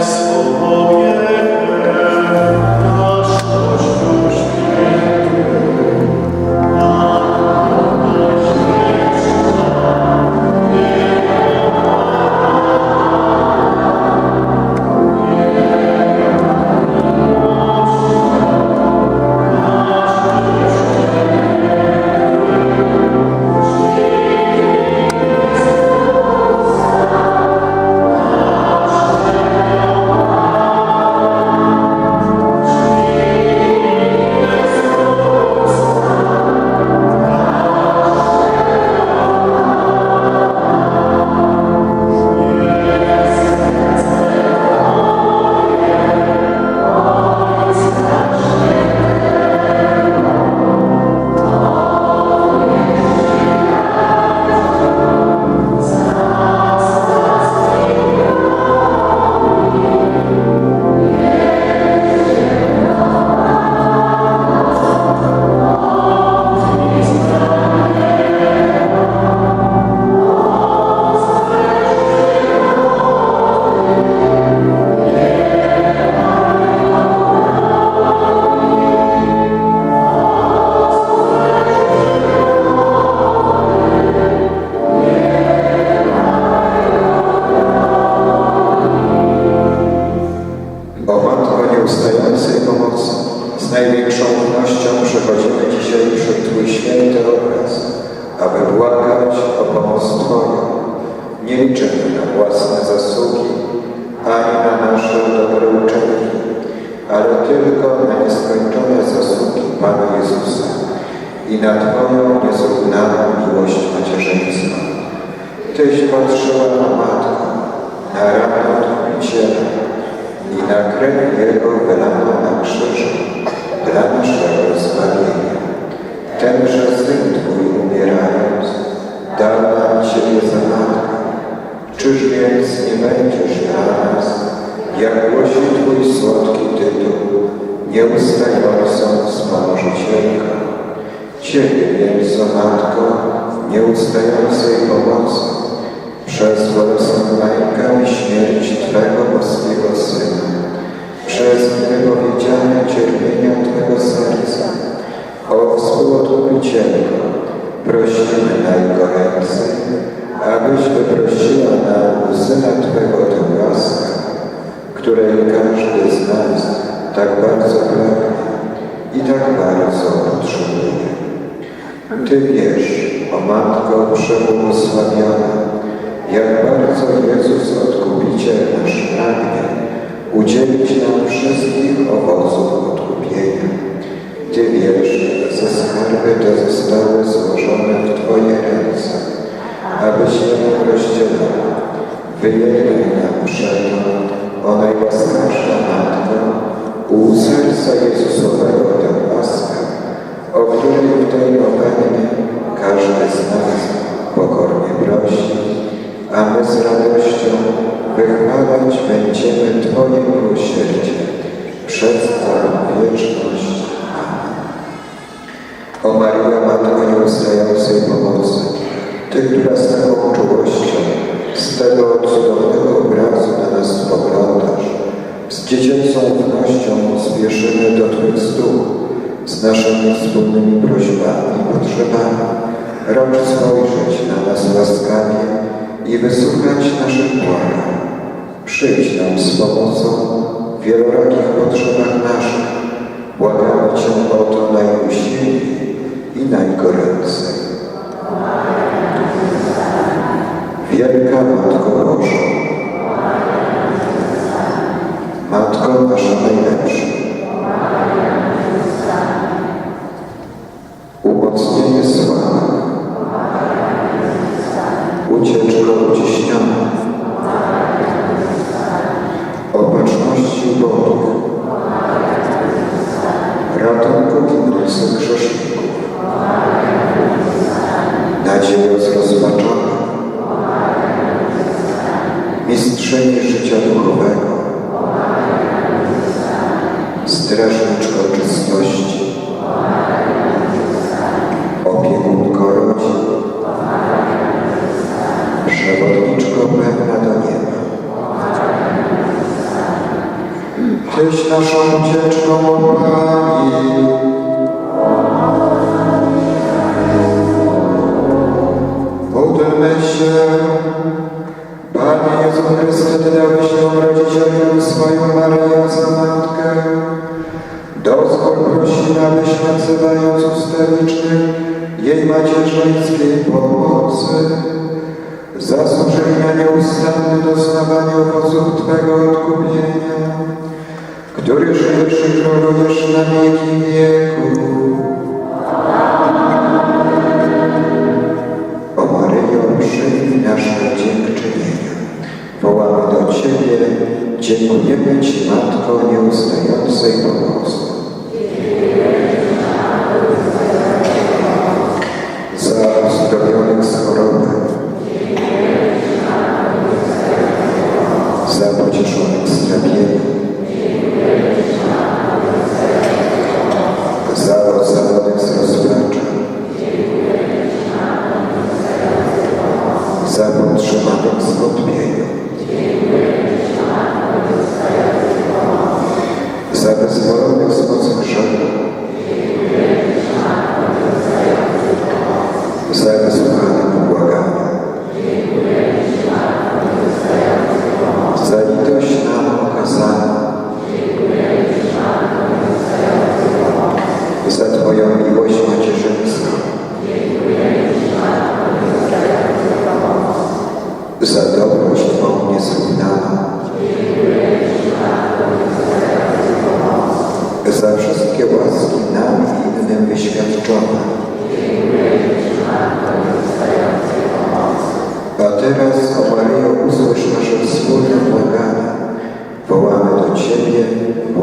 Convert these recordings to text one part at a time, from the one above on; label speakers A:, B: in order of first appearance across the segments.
A: O i na Twoją niezrównaną miłość macierzyńską. Tyś patrzyła na Matkę, na ramię Odkupiciela, i na krew Jego wylaną na krzyżu dla naszego zbawienia. Tenże Syn Twój umierając, dał nam Ciebie za matkę. Czyż więc nie będziesz dla nas, jak głosi Twój słodki tytuł, nieustającą wspomożycielką? Ciebie więc, o Matko, nieustającej pomocy, przez bolesną mękę i śmierć Twego boskiego Syna, przez niewypowiedziane cierpienia Twego serca, o współodkupicielko, prosimy najgoręcej, abyś wyprosiła nam Syna Twego tę łaskę, której każdy z nas tak bardzo pragnie i tak bardzo potrzebuje. Ty wiesz, o Matko przebłogosławiona, jak bardzo Jezus Odkupiciel nasz pragnie udzielić nam wszystkich owoców odkupienia. Ty wiesz, że skarby te zostały złożone w Twoje ręce, abyś je rozdzielała. Wyjednaj nam przeto, o najłaskawsza Twoje miłosierdzie przez całą wieczność. Amen. O Maryjo, Matko nieustającej pomocy, Ty, która z taką czułością, z tego cudownego obrazu na nas spoglądasz, z dziecięcą ufnością spieszymy do Twych stóp, z naszymi wspólnymi prośbami i potrzebami. Racz spojrzeć na nas łaskawie i wysłuchać naszych błagań. Przyjdź nam z pomocą w wielorakich potrzebach naszych. Błagamy Cię o to najusilniej i najgoręcej. Wielka Matko Boża, Matko nasza najlepsza, mistrzyni życia duchowego, strażniczko czystości, opiekunko rodzin, przewodniczko pewna do nieba, Tyś naszą ucieczką, Pani. Módlmy się. Dałeś nam rodzicielom swoją Maryję za matkę. Dozwól prosimy, abyś nazywając ustawiczny jej macierzyńskiej pomocy, zasłużyli na nieustanne doznawanie owoców Twego odkupienia, który żyjesz i królujesz na wieki wieku.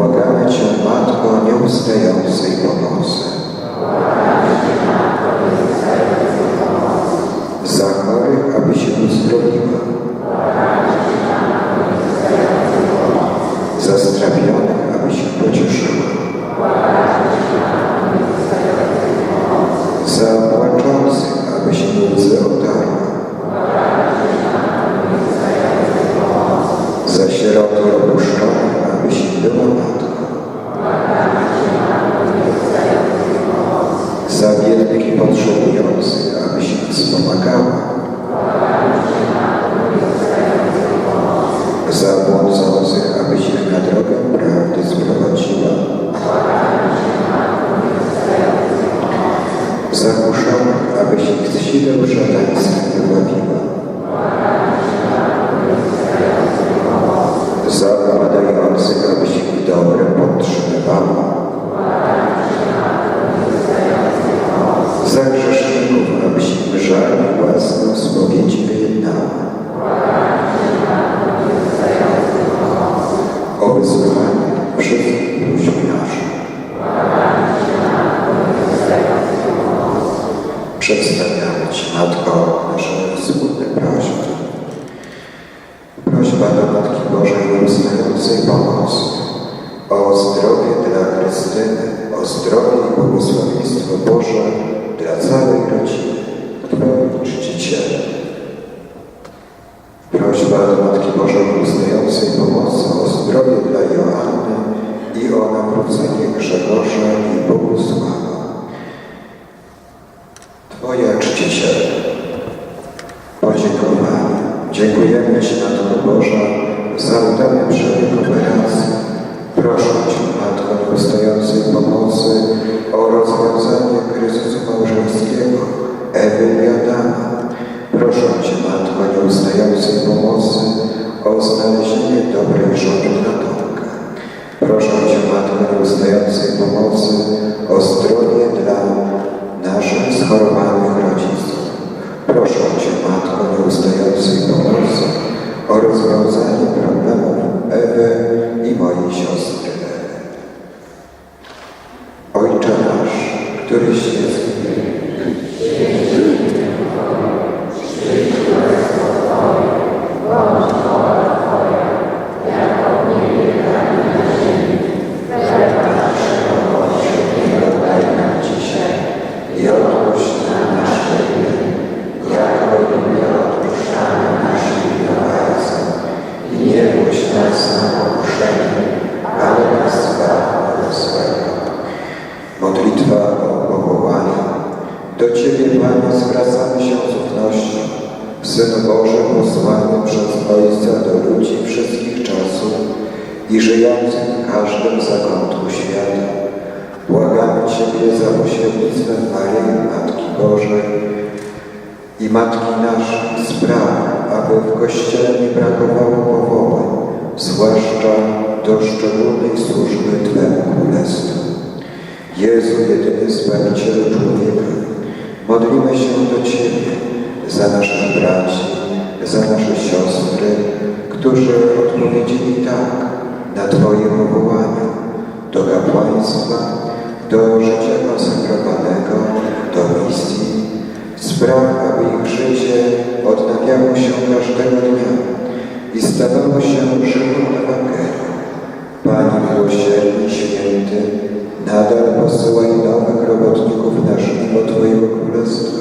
A: Błagamy Cię, Matko nieustającej pomocy. Za chorych, aby się uzdrowiła. Za strapionych, aby się pocieszyła. Za płaczących, aby się łzy otarła. Za sieroty opuszczonych, aby się była matką. Za biednych i potrzebujących, aby się wspomagała. Za błądzących, abyś ich na drogę prawdy sprowadziła. Za kuszonych, abyś ich z sideł szatańskich wybawiła. Za upadających, abyś ich dobrem podtrzymywała. Za grzeszników, abyś ich żal i własną spowiedź wyjednała. O wysłuchanie wszystkich próśb naszych. Przedstawiamy Ci, Matko, nasze wspólne prośby. Prośba do Nieustającej pomocy o zdrowie dla Krystyny, o zdrowie i błogosławieństwo Boże dla całej rodziny, Twoi czciciele. Prośba do Matki Bożej nieustającej pomocy o zdrowie dla Joanny i o nawrócenie Grzegorza i Bogusława. Twoja czciciele. Podziękowanie. Dziękujemy Ci, Matko Boża, za udany przebieg operacji. Proszę Cię, Matko nieustającej pomocy, o rozwiązanie kryzysu małżeńskiego Ewy i Adama. Proszę Cię, Matko nieustającej pomocy, o znalezienie dobrej żony dla Tomka. Proszę Cię, Matko nieustającej pomocy, o zdrowie dla naszych schorowanych rodziców. Proszę Cię, Matko nieustającej pomocy, o rozwiązanie problemów Ewy i mojej siostry Ewy. Ojcze nasz, któryś jest w niebie, daj nam dzisiaj i odpuść nam nasze winy, jako i my odpuszczamy naszym winowajcom. I nie puść nas na pokuszenie, ale dba o powołanie. Do Ciebie, Panie, zwracamy się z ufnością. Syn Boży posłany przez Ojca do ludzi wszystkich czasów i żyjących w każdym zakątku świata. Błagamy Za pośrednictwem Maryi, Matki Bożej i Matki naszej spraw, aby w Kościele nie brakowało powołań, zwłaszcza do szczególnej służby Twemu Królestwu. Jezu, jedyny Zbawicielu człowieka, modlimy się do Ciebie za naszych braci, za nasze siostry, którzy odpowiedzieli tak na Twoje powołanie do kapłaństwa, do życia konsekrowanego, do misji. Spraw, aby ich życie odnawiało się każdego dnia i stawało się żywą Ewangelią. Panie miłosierny, święty, nadal posyłaj nowych robotników na żniwo Twojego Królestwa.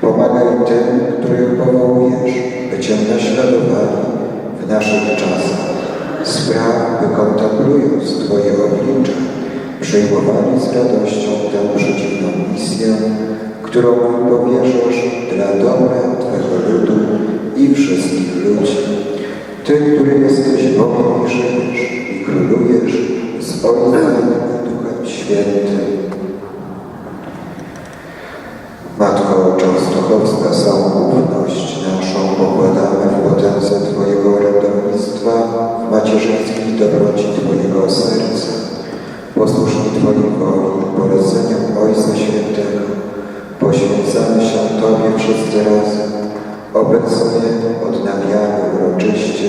A: Pomagaj tym, których powołujesz, by Cię naśladowali w naszych czasach. Spraw, by kontemplując Twoje przyjmowali z radością tę przeciwną misję, którą im powierzasz dla dobra Twego ludu i wszystkich ludzi. Ty, który jesteś Bogiem i żyjesz i królujesz z Ojcem Duchem Świętym. Matko Częstochowska, całą ufność naszą pokładamy w potędze Twojego orędownictwa, w macierzyńskiej dobroci Twojego serca, wszyscy razem, obecnie odnawiamy uroczyście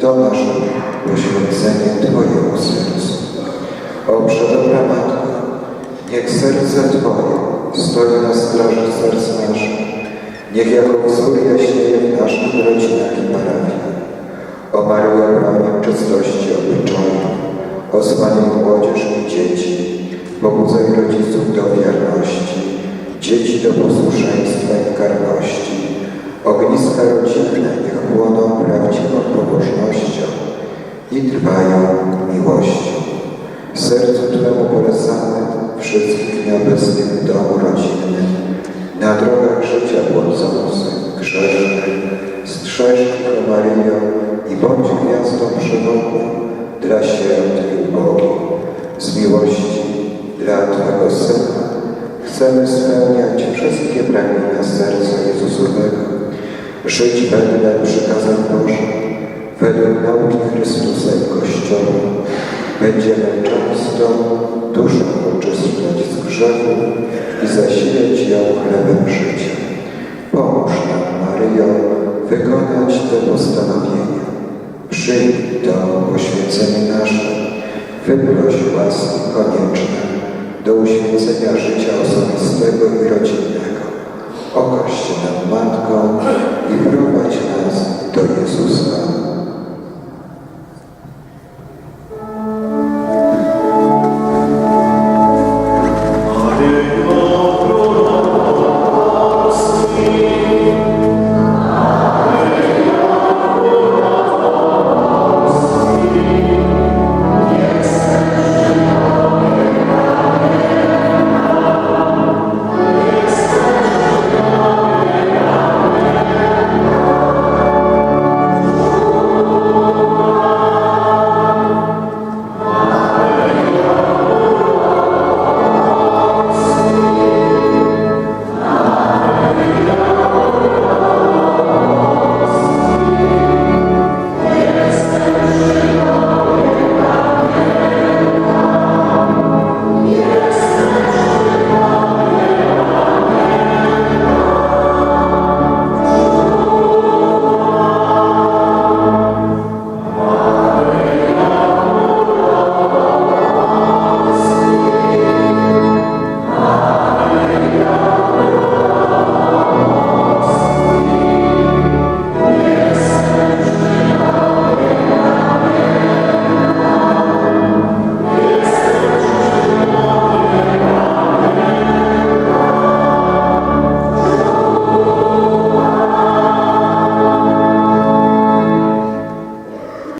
A: to nasze poświęcenie Twojemu sercu. O przedobra Matko, niech serce Twoje stoi na straży serc naszych, niech jako wzór jaśnieje w naszych rodzinach i parafiach. O Maryjo, bronię czystości obyczaju, osłaniaj młodzież i dzieci, pobudzaj rodziców do wierności, dzieci do posłuszeństwa i karności, ogniska rodzinne niech płoną prawdziwą pobożnością i trwają miłością. Sercu Twemu polecamy wszystkich w nieobecnym domu rodzinnym, na drogach życia błądzących, grzesznych, strzeż ich, Maryjo, i bądź gwiazdą przewodnią dla sierot i ubogich. Z miłości dla Twego Syna chcemy spełniać wszystkie pragnienia serca Jezusowego, żyć wedle przykazań Bożych, według nauki Chrystusa i Kościoła. Będziemy często duszę oczyszczać z grzechu i zasilać ją chlebem życia. Pomóż nam, Maryjo, wykonać te postanowienia. Przyjmij to poświęcenie nasze, wyproś łaski konieczne do uświęcenia życia osobistego i rodzinnego. Okaż się nam Matką i prowadź nas do Jezusa.